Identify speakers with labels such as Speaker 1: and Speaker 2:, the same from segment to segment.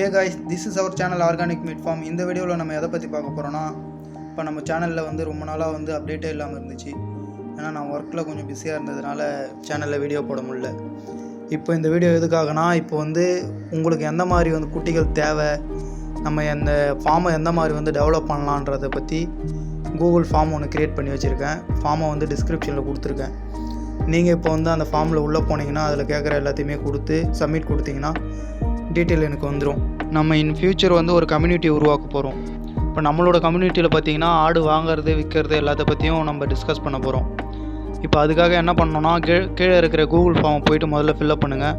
Speaker 1: Hey guys this is our channel organic meat farm இந்த வீடியோவில் நம்ம எதை பற்றி பார்க்க போகிறோன்னா இப்போ நம்ம சேனலில் வந்து ரொம்ப நாளாக வந்து அப்டேட்டே இல்லாமல் இருந்துச்சு. ஏன்னா நான் ஒர்க்கில் கொஞ்சம் பிஸியாக இருந்ததுனால சேனலில் வீடியோ போட முடியல. இப்போ இந்த வீடியோ எதுக்காகனா இப்போ வந்து உங்களுக்கு எந்த மாதிரி வந்து குட்டிகள் தேவை நம்ம எந்த ஃபார்மை எந்த மாதிரி வந்து டெவலப் பண்ணலான்றதை பற்றி கூகுள் ஃபார்ம் ஒன்று க்ரியேட் பண்ணி வச்சுருக்கேன். ஃபார்மை வந்து டிஸ்கிரிப்ஷனில் கொடுத்துருக்கேன். நீங்கள் இப்போ வந்து அந்த ஃபார்மில் உள்ளே போனீங்கன்னா அதில் கேட்குற எல்லாத்தையுமே கொடுத்து சப்மிட் கொடுத்தீங்கன்னா டீட்டெயில் எனக்கு வந்துடும் நம்ம இன் ஃப்யூச்சர் வந்து ஒரு கம்யூனிட்டி உருவாக்க போகிறோம் இப்போ நம்மளோட கம்யூனிட்டியில் பார்த்தீங்கன்னா ஆடு வாங்குறது விற்கிறது எல்லாத்த பற்றியும் நம்ம டிஸ்கஸ் பண்ண போகிறோம் இப்போ அதுக்காக என்ன பண்ணோன்னா கீழே கீழே இருக்கிற கூகுள் ஃபார்மை போயிட்டு முதல்ல ஃபில்அப் பண்ணுங்கள்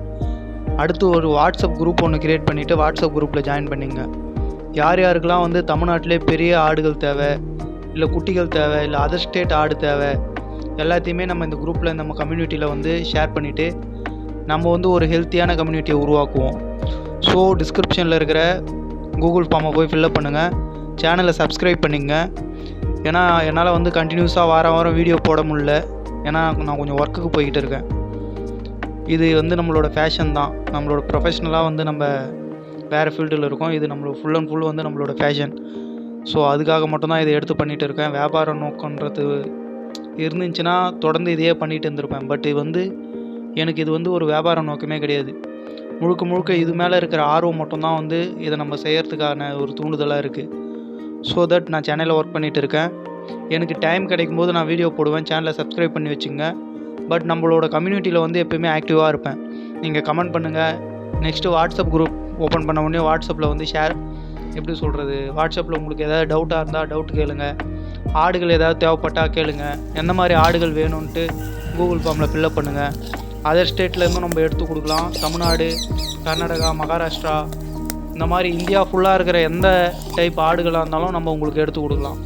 Speaker 1: அடுத்து ஒரு வாட்ஸ்அப் குரூப் ஒன்று க்ரியேட் பண்ணிவிட்டு வாட்ஸ்அப் குரூப்பில் ஜாயின் பண்ணிங்க. யார் யாருக்கெல்லாம் வந்து தமிழ்நாட்டிலே பெரிய ஆடுகள் தேவை இல்லை குட்டிகள் தேவை இல்லை அதர் ஸ்டேட் ஆடு தேவை எல்லாத்தையுமே நம்ம இந்த குரூப்பில் நம்ம கம்யூனிட்டியில் வந்து ஷேர் பண்ணிவிட்டு நம்ம வந்து ஒரு ஹெல்த்தியான கம்யூனிட்டியை உருவாக்குவோம். ஸோ டிஸ்கிரிப்ஷனில் இருக்கிற கூகுள் ஃபார்மை போய் ஃபில்அப் பண்ணுங்கள் சேனலை சப்ஸ்கிரைப் பண்ணிங்க. ஏன்னா என்னால் வந்து கண்டினியூஸாக வாரம் வாரம் வீடியோ போட முடில ஏன்னா நான் கொஞ்சம் ஒர்க்குக்கு போய்கிட்டு இருக்கேன். இது வந்து நம்மளோட ஃபேஷன் தான். நம்மளோட ப்ரொஃபஷ்னலாக வந்து நம்ம வேறு ஃபீல்டில் இருக்கோம். இது நம்மளோட ஃபுல் அண்ட் ஃபுல் வந்து நம்மளோட ஃபேஷன் ஸோ அதுக்காக மட்டும்தான் இதை எடுத்து பண்ணிகிட்டு இருக்கேன். வியாபார நோக்கன்றது இருந்துச்சுன்னா தொடர்ந்து இதையே பண்ணிகிட்டு இருந்திருப்பேன். பட் இது வந்து எனக்கு இது வந்து ஒரு வியாபார நோக்கமே கிடையாது. முழுக்க முழுக்க இது மேலே இருக்கிற ஆர்வம் மட்டும்தான் வந்து இதை நம்ம செய்கிறதுக்கான ஒரு தூண்டுதலாக இருக்குது ஸோ தட் நான் சேனலில் ஒர்க் பண்ணிகிட்டு இருக்கேன். எனக்கு டைம் கிடைக்கும் போது நான் வீடியோ போடுவேன். சேனலை சப்ஸ்கிரைப் பண்ணி வச்சுங்க. பட் நம்மளோட கம்யூனிட்டியில் வந்து எப்போயுமே ஆக்டிவாக இருப்பேன். நீங்கள் கமெண்ட் பண்ணுங்கள் நெக்ஸ்ட்டு வாட்ஸ்அப் குரூப் ஓப்பன் பண்ண உடனே வாட்ஸ்அப்பில் வந்து ஷேர் எப்படி சொல்கிறது வாட்ஸ்அப்பில் உங்களுக்கு ஏதாவது டவுட்டாக இருந்தால் டவுட் கேளுங்க. ஆடுகள் ஏதாவது தேவைப்பட்டால் கேளுங்க. எந்த மாதிரி ஆடுகள் வேணும்ன்ட்டு கூகுள் ஃபார்மில் ஃபில்அப் பண்ணுங்கள் அதர் ஸ்டேட்லேருந்தும் நம்ம எடுத்து கொடுக்கலாம். தமிழ்நாடு கர்நாடகா மகாராஷ்டிரா இந்த மாதிரி இந்தியா ஃபுல்லாக இருக்கிற எந்த டைப் ஆடுகளாக இருந்தாலும் நம்ம உங்களுக்கு எடுத்து கொடுக்கலாம்.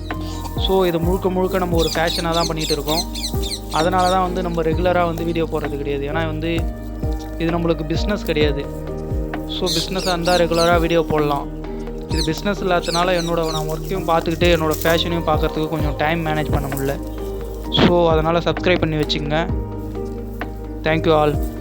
Speaker 1: ஸோ இது முழுக்க முழுக்க நம்ம ஒரு ஃபேஷனாக தான் பண்ணிகிட்டு இருக்கோம். அதனால தான் வந்து நம்ம ரெகுலராக வந்து வீடியோ போடுறது கிடையாது. ஏன்னா வந்து இது நம்மளுக்கு பிஸ்னஸ் கிடையாது. ஸோ பிஸ்னஸாக இருந்தால் ரெகுலராக வீடியோ போடலாம். இது பிஸ்னஸ் இல்லாததுனால என்னோடய நான் ஒர்க்கையும் பார்த்துக்கிட்டு என்னோடய ஃபேஷனையும் பார்க்குறதுக்கு கொஞ்சம் டைம் மேனேஜ் பண்ண முடியல. ஸோ அதனால் சப்ஸ்கிரைப் பண்ணி வச்சுங்க Thank you all.